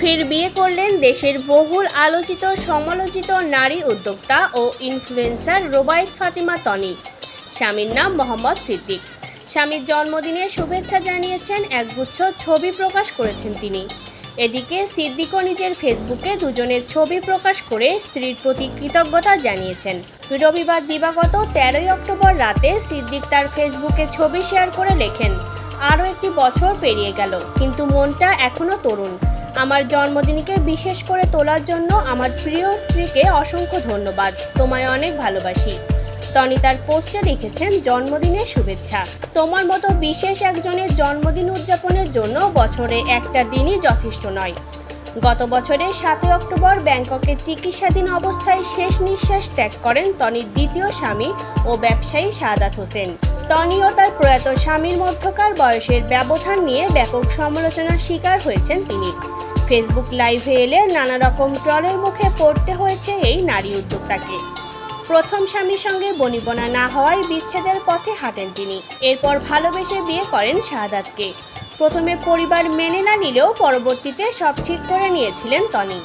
ফের বিয়ে করলেন দেশের বহুল আলোচিত, সমালোচিত নারী উদ্যোক্তা ও ইনফ্লুয়েন্সার রোবায়েত ফাতিমা তনি। স্বামীর নাম মোহাম্মদ সিদ্দিক। স্বামীর জন্মদিনে শুভেচ্ছা জানিয়েছেন একগুচ্ছ ছবি প্রকাশ করেছেন তিনি। এদিকে সিদ্দিকও নিজের ফেসবুকে দুজনের ছবি প্রকাশ করে স্ত্রীর প্রতি কৃতজ্ঞতা জানিয়েছেন। রবিবার দিবাগত তেরোই অক্টোবর রাতে সিদ্দিক তার ফেসবুকে ছবি শেয়ার করে লেখেন, আরও একটি বছর পেরিয়ে গেল, কিন্তু মনটা এখনও তরুণ। আমার জন্মদিনকে বিশেষ করে তোলার জন্য আমার প্রিয় স্ত্রীকে অসংখ্য ধন্যবাদ। তোমায় অনেক ভালোবাসি। টনি তার পোস্টে লিখেছেন জন্মদিনের শুভেচ্ছা। তোমার মতো বিশেষ একজনের জন্মদিন উদযাপনের জন্য বছরে একটা দিনই যথেষ্ট নয়। গত বছরের সাতই অক্টোবর ব্যাংককে চিকিৎসাধীন অবস্থায় শেষ নিঃশ্বাস ত্যাগ করেন টনির দ্বিতীয় স্বামী ও ব্যবসায়ী সাদাত হোসেন। টনি ও তার প্রয়াত স্বামীর মধ্যকার বয়সের ব্যবধান নিয়ে ব্যাপক সমালোচনার শিকার হয়েছেন তিনি। ফেসবুক লাইভে এলে নানা রকম ট্রলের মুখে পড়তে হয়েছে এই নারী উদ্যোক্তাকে। প্রথম স্বামীর সঙ্গে বনিবনা না হওয়ায় বিচ্ছেদের পথে হাঁটেন তিনি। এরপর ভালোবেসে বিয়ে করেন শাহাদাতকে। প্রথমে পরিবার মেনে না নিলেও পরবর্তীতে সব ঠিক করে নিয়েছিলেন টনি।